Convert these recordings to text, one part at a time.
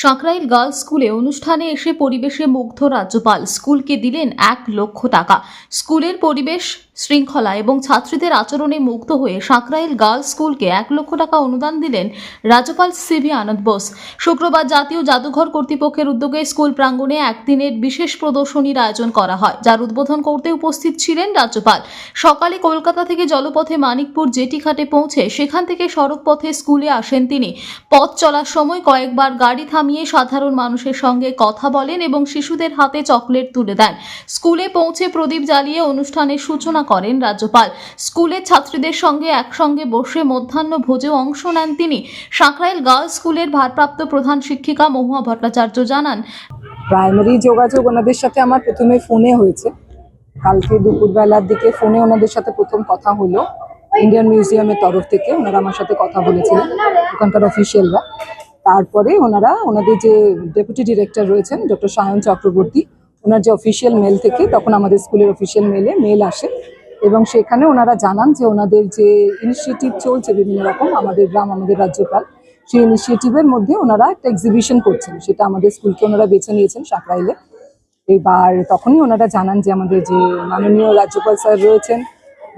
Sankrail girls স্কুলে অনুষ্ঠানে এসে পরিবেশে মুগ্ধ রাজ্যপাল। স্কুলকে দিলেন এক লক্ষ টাকা। স্কুলের পরিবেশ শৃঙ্খলা এবং ছাত্রীদের আচরণে মুগ্ধ হয়ে সাঁকরাইল গার্লস স্কুলকে এক লক্ষ টাকা অনুদান দিলেন রাজ্যপাল সিভি আনন্দ বোস। শুক্রবার জাতীয় জাদুঘর কর্তৃপক্ষের উদ্যোগে স্কুল প্রাঙ্গণে একদিনের বিশেষ প্রদর্শনীর আয়োজন করা হয়, যার উদ্বোধন করতে উপস্থিত ছিলেন রাজ্যপাল। সকালে কলকাতা থেকে জলপথে মানিকপুর জেটিঘাটে পৌঁছে সেখান থেকে সড়ক পথে স্কুলে আসেন তিনি। পথ চলার সময় কয়েকবার গাড়ি থামিয়ে সাধারণ মানুষের সঙ্গে কথা বলেন এবং শিশুদের হাতে চকলেট তুলে দেন। স্কুলে পৌঁছে প্রদীপ জ্বালিয়ে অনুষ্ঠানের সূচনা করেন রাজ্যপাল। স্কুলের ছাত্রীদের সঙ্গে একসঙ্গে বসে মধ্যাহ্ন ভোজে অংশ নেন তিনি। সাঁকরাইল গার্লস স্কুলের ভারপ্রাপ্ত প্রধান শিক্ষিকা মহুয়া ভট্টাচার্য জানান, প্রাইমারি যোগাযোগ ওনাদের সাথে আমার প্রথমে ফোনে হয়েছে। কালকে দুপুরবেলার দিকে ফোনে ওনাদের সাথে প্রথম কথা হলো। ইন্ডিয়ান মিউজিয়ামের তরফ থেকে ওনারা আমার সাথে কথা বলেছিলেন, ওখানকার অফিসিয়ালরা। তারপরে ওনারা, ওনাদের যে ডেপুটি ডিরেক্টর রয়েছেন, ডক্টর সায়ন চক্রবর্তী, ওনার যে অফিসিয়াল মেল থেকে তখন আমাদের স্কুলের অফিসিয়াল মেলে, মেল আসে। এবং সেখানে ওনারা জানান যে ওনাদের যে ইনিশিয়েটিভ চলছে বিভিন্ন রকম, আমাদের গ্রাম, আমাদের রাজ্যপাল, সেই ইনিশিয়েটিভের মধ্যে ওনারা একটা এক্সিবিশন করছেন। সেটা আমাদের স্কুলকে ওনারা বেছে নিয়েছেন সাকরাইলে এবার তখনই ওনারা জানান যে আমাদের যে মাননীয় রাজ্যপাল স্যার রয়েছেন,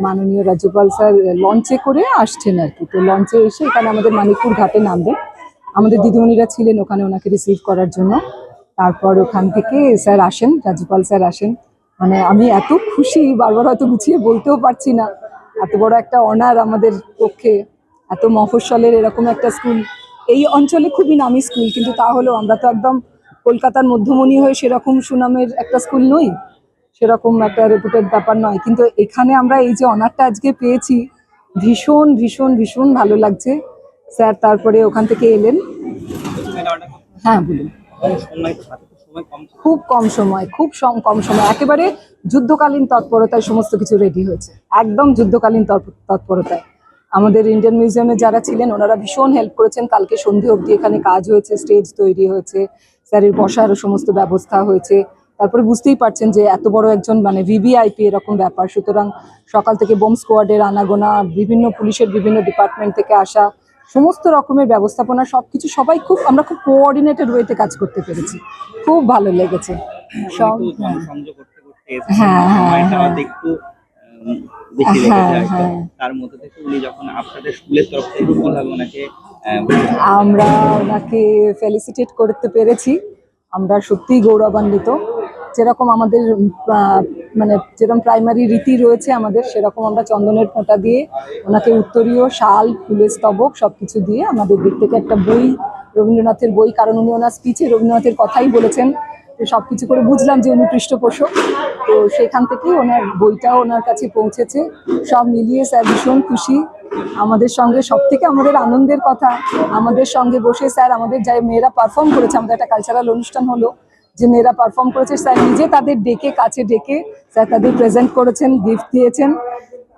মাননীয় রাজ্যপাল স্যার লঞ্চে করে আসছেন আর কি। তো লঞ্চে এসে এখানে আমাদের মানিকপুর ঘাটে নামবেন। আমাদের দিদিমণিরা ছিলেন ওখানে ওনাকে রিসিভ করার জন্য। তারপর ওখান থেকে স্যার আসেন, রাজ্যপাল স্যার আসেন। মানে আমি এত খুশি, বারবার হয়তো গুছিয়ে বলতেও পারছি না। এত বড় একটা অনার আমাদের পক্ষে, এত মফস্বলের এরকম একটা স্কুল এই অঞ্চলে খুবই নামি স্কুল কিন্তু তাহলেও আমরা তো একদম কলকাতার মধ্যমণি হয়ে সেরকম সুনামের একটা স্কুল নই, সেরকম একটা রেপুটেড ব্যাপার নয়। কিন্তু এখানে আমরা এই যে অনারটা আজকে পেয়েছি, ভীষণ ভীষণ ভীষণ ভালো লাগছে। স্যার তারপরে ওখান থেকে এলেন। হ্যাঁ বলুন। খুব কম সময়, খুব কম সময়। একেবারে যুদ্ধকালীন তৎপরতায় সমস্ত কিছু রেডি হয়েছে। একদম যুদ্ধকালীন তৎপরতায়। আমাদের ইন্ডিয়ান মিউজিয়ামে যারা ছিলেন, ওনারা ভীষণ হেল্প করেছেন। কালকে সন্ধে অবধি এখানে কাজ হয়েছে স্টেজ তৈরি হয়েছে স্যারের বসার সমস্ত ব্যবস্থা হয়েছে। তারপরে বুঝতেই পারছেন যে এত বড় একজন মানে ভিভিআইপি এরকম ব্যাপার। সুতরাং সকাল থেকে বোম স্কোয়াডের আনাগোনা, বিভিন্ন পুলিশের বিভিন্ন ডিপার্টমেন্ট থেকে আসা সমস্ত রকমের ব্যবস্থাপনা সবকিছু সবাই খুব আমরা খুব কোঅর্ডিনেটেড ওয়েতে কাজ করতে পেরেছি খুব ভালো লেগেছে সব হ্যাঁ। হ্যাঁ, হ্যাঁ, হ্যাঁ। হ্যাঁ, হয়তো। তার মধ্যে থেকে উনি যখন আপনাদের স্কুলের তরফ থেকে কীভাবে ওনাকে আমরা ওনাকে ফেলিসিটেট করতে পেরেছি আমরা সত্যিই গৌরবান্বিত যেরকম আমাদের মানে যেরকম প্রাইমারি রীতি রয়েছে আমাদের, সেরকম আমরা চন্দনের ফোঁটা দিয়ে ওনাকে উত্তরীয়, শাল, ফুলের স্তবক সব কিছু দিয়ে আমাদের দিক থেকে একটা বই, রবীন্দ্রনাথের বই, কারণ উনি ওনার স্পিচে রবীন্দ্রনাথের কথাই বলেছেন। তো সব কিছু করে বুঝলাম যে উনি পৃষ্ঠপোষক। তো সেখান থেকেই ওনার বইটাও ওনার কাছে পৌঁছেছে। সব মিলিয়ে স্যার ভীষণ খুশি। আমাদের সঙ্গে সব থেকে আমাদের আনন্দের কথা, আমাদের সঙ্গে বসে স্যার আমাদের যাই মেয়েরা পারফর্ম করেছে, আমাদের একটা কালচারাল অনুষ্ঠান হলো। যে মেয়েরা পারফর্ম করেছে, স্যার নিজে তাদের ডেকে, কাছে ডেকে, স্যার তাদের প্রেজেন্ট করেছেন গিফট দিয়েছেন।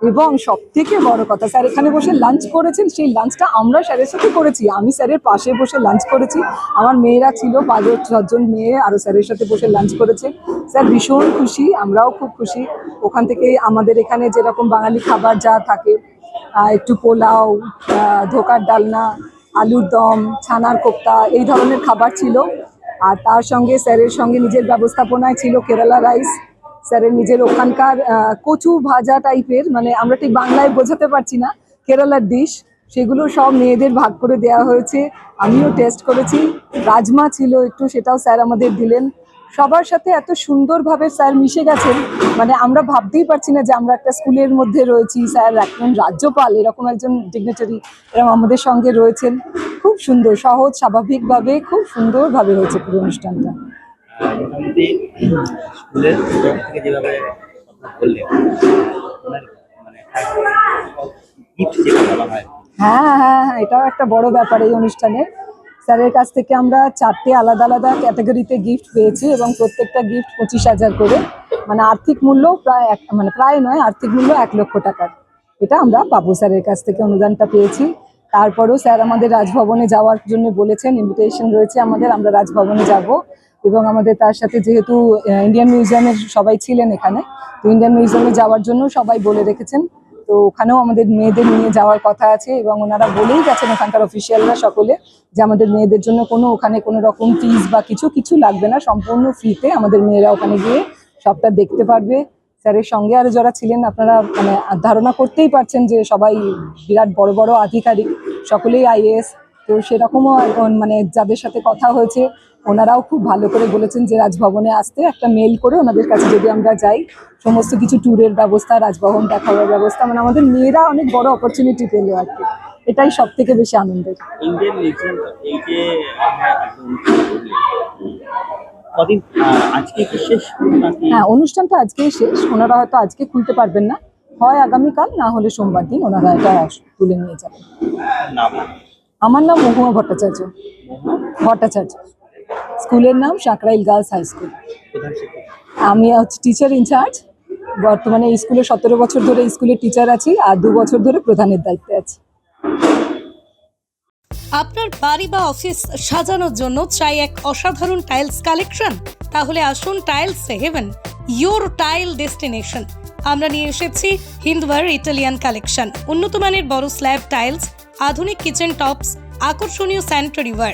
এবং সব থেকে বড় কথা, স্যার এখানে বসে লাঞ্চ করেছেন, সেই লাঞ্চটা আমরা স্যারের সাথে করেছি। আমি স্যারের পাশে বসে লাঞ্চ করেছি। আমার মেয়েরা ছিল পাঁচ ছজন মেয়ে আরও স্যারের সাথে বসে লাঞ্চ করেছে। স্যার ভীষণ খুশি, আমরাও খুব খুশি। ওখান থেকে আমাদের এখানে যেরকম বাঙালি খাবার যা থাকে একটু পোলাও ধোকার ডালনা, আলুর দম, ছানার কোপ্তা, এই ধরনের খাবার ছিল। আর তার সঙ্গে স্যারের সঙ্গে নিজের ব্যবস্থাপনায় ছিল কেরালা রাইস। স্যারের নিজের ওখানকার কচু ভাজা টাইপের মানে আমরা ঠিক বাংলায় বোঝাতে পারছি না, কেরালার ডিশ সেগুলো সব মেয়েদের ভাগ করে দেয়া হয়েছে। আমিও টেস্ট করেছি, রাজমা ছিল একটু, সেটাও স্যার আমাদের দিলেন। সবার সাথে এত সুন্দরভাবে স্যার মিশে গেছেন মানে আমরা ভাবতেই পারছি না যে আমরা একটা স্কুলের মধ্যে রয়েছি। স্যার একজন রাজ্যপাল, এরকম একজন ডিগনিটারি এরকম আমাদের সঙ্গে রয়েছেন। খুব সুন্দর, সহজ, স্বাভাবিকভাবে খুব সুন্দরভাবে হয়েছে পুরো অনুষ্ঠানটা। হয় হ্যাঁ হ্যাঁ এটাও একটা বড় ব্যাপার এই অনুষ্ঠানে। স্যারের কাছ থেকে আমরা চারটে আলাদা আলাদা ক্যাটাগরিতে গিফট পেয়েছি এবং প্রত্যেকটা গিফট পঁচিশ হাজার করে। মানে আর্থিক মূল্য প্রায় এক মানে প্রায় নয়, আর্থিক মূল্য এক লক্ষ টাকার। এটা আমরা বাবু স্যারের কাছ থেকে অনুদানটা পেয়েছি। তারপরেও স্যার আমাদের রাজভবনে যাওয়ার জন্য বলেছেন ইনভিটেশন রয়েছে আমাদের, আমরা রাজভবনে যাব। এবং আমাদের তার সাথে যেহেতু ইন্ডিয়ান মিউজিয়ামের সবাই ছিলেন এখানে, তো ইন্ডিয়ান মিউজিয়ামে যাওয়ার জন্য সবাই বলে রেখেছেন। তো ওখানেও আমাদের মেয়েদের নিয়ে যাওয়ার কথা আছে এবং ওনারা বলেই গেছেন ওখানকার অফিসিয়ালরা সকলে যে আমাদের মেয়েদের জন্য কোনো ওখানে কোনো রকম ফিজ বা কিছু কিছু লাগবে না, সম্পূর্ণ ফ্রিতে আমাদের মেয়েরা ওখানে গিয়ে সবটা দেখতে পারবে। স্যারের সঙ্গে আরও যারা ছিলেন, আপনারা মানে ধারণা করতেই পারছেন যে সবাই বিরাট বড় বড় আধিকারিক, সকলেই আইএএস তো সেরকমও মানে যাদের সাথে কথা হয়েছে ওনারাও খুব ভালো করে বলেছেন যে রাজভবনে আসতে একটা মেল করে ওনাদের কাছে যদি আমরা যাই সমস্ত কিছু ট্যুরের ব্যবস্থা রাজভবন দেখাবার ব্যবস্থা মানে আমাদের মেয়েরা অনেক বড় অপরচুনিটি পেল আর কি। এটাই সব থেকে বেশি আনন্দের। হ্যাঁ অনুষ্ঠানটা আজকেই শেষ। ওনারা হয়তো আজকে খুলতে পারবেন না। হয় আগামীকাল না হলে সোমবার দিন ওনারা এটা তুলে নিয়ে যাবেন। আমার নাম মহুমা ভট্টাচার্য। ভট্টাচার্য। স্কুলের নাম সাঁকরাইল গার্লস হাই স্কুল। আমি হচ্ছে টিচার ইনচার্জ বর্তমানে এই স্কুলে সতেরো বছর ধরে স্কুলের টিচার আছি আর দু বছর ধরে প্রধানের দায়িত্বে আছি। আপনার বাড়ি বা অফিস সাজানোর জন্য চাই এক অসাধারণ টাইলস কালেকশন তাহলে আসুন tiles heaven your tile destination আমরা নিয়ে এসেছি হিন্দওয়ার ইটালিয়ান কালেকশন উন্নত মানের বড় স্ল্যাব টাইলস আধুনিক কিচেন টপস আকর্ষণীয় স্যানিটারি ওয়ার